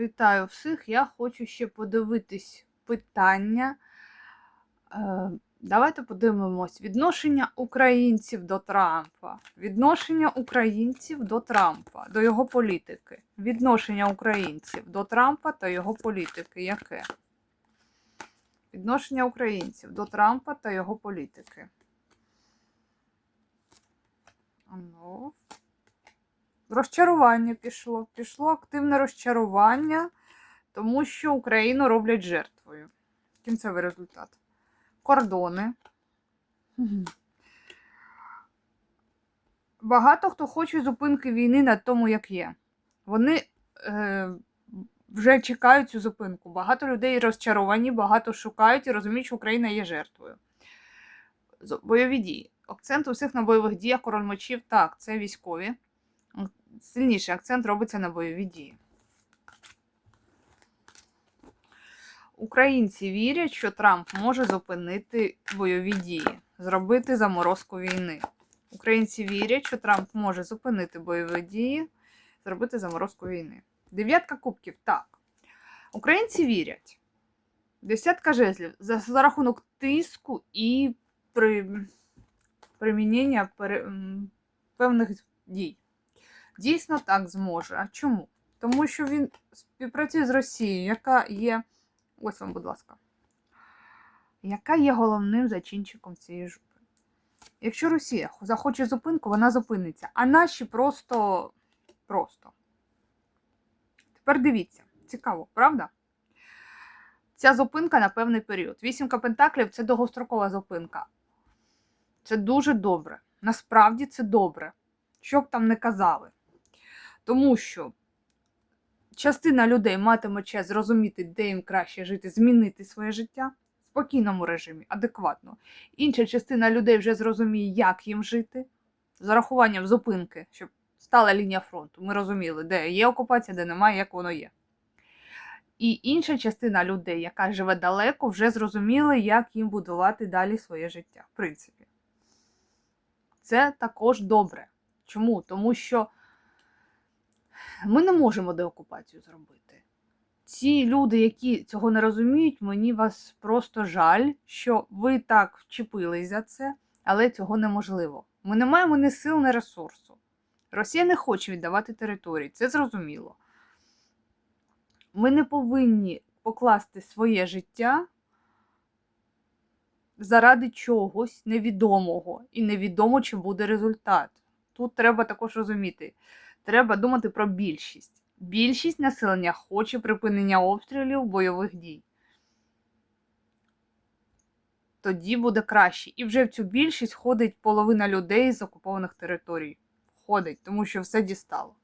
Вітаю всіх. Я хочу ще подивитись питання. Е, Давайте подивимось відношення українців до Трампа. Відношення українців до Трампа, до його політики. Відношення українців до Трампа та його політики. Яке? Відношення українців до Трампа та його політики. Ну, розчарування пішло. Пішло активне розчарування, тому що Україну роблять жертвою. Кінцевий результат. Кордони. Багато хто хоче зупинки війни на тому, як є. Вони е, вже чекають цю зупинку. Багато людей розчаровані, багато шукають і розуміють, що Україна є жертвою. Бойові дії. Акцент у всіх на бойових діях король мечів. Так, це військові. Сильніший акцент робиться на бойові дії. Українці вірять, що Трамп може зупинити бойові дії, зробити заморозку війни. Українці вірять, що Трамп може зупинити бойові дії, зробити заморозку війни. Дев'ятка кубків так. Українці вірять. Десятка жезлів за, за рахунок тиску і при, примінення пере, певних дій. Дійсно так зможе. А чому? Тому що він співпрацює з Росією, яка є. Ось вам, будь ласка. Яка є головним зачинчиком цієї жопи? Якщо Росія захоче зупинку, вона зупиниться. А наші просто. просто. Тепер дивіться, цікаво, правда? Ця зупинка на певний період. Вісімка пентаклів це довгострокова зупинка. Це дуже добре. Насправді це добре. Що б там не казали. Тому що частина людей матиме час зрозуміти, де їм краще жити, змінити своє життя в спокійному режимі, адекватно. Інша частина людей вже зрозуміє, як їм жити, з урахуванням зупинки, щоб стала лінія фронту. Ми розуміли, де є окупація, де немає, як воно є. І інша частина людей, яка живе далеко, вже зрозуміли, як їм будувати далі своє життя. В принципі, це також добре. Чому? Тому що ми не можемо деокупацію зробити. Ці люди, які цього не розуміють, мені вас просто жаль, що ви так вчепились за це, але цього неможливо. Ми не маємо ні сил, ні ресурсу. Росія не хоче віддавати території, це зрозуміло. Ми не повинні покласти своє життя заради чогось невідомого, і невідомо, чи буде результат. Тут треба також розуміти. Треба думати про більшість. Більшість населення хоче припинення обстрілів бойових дій. Тоді буде краще. І вже в цю більшість входить половина людей з окупованих територій. Входить, тому що все дістало.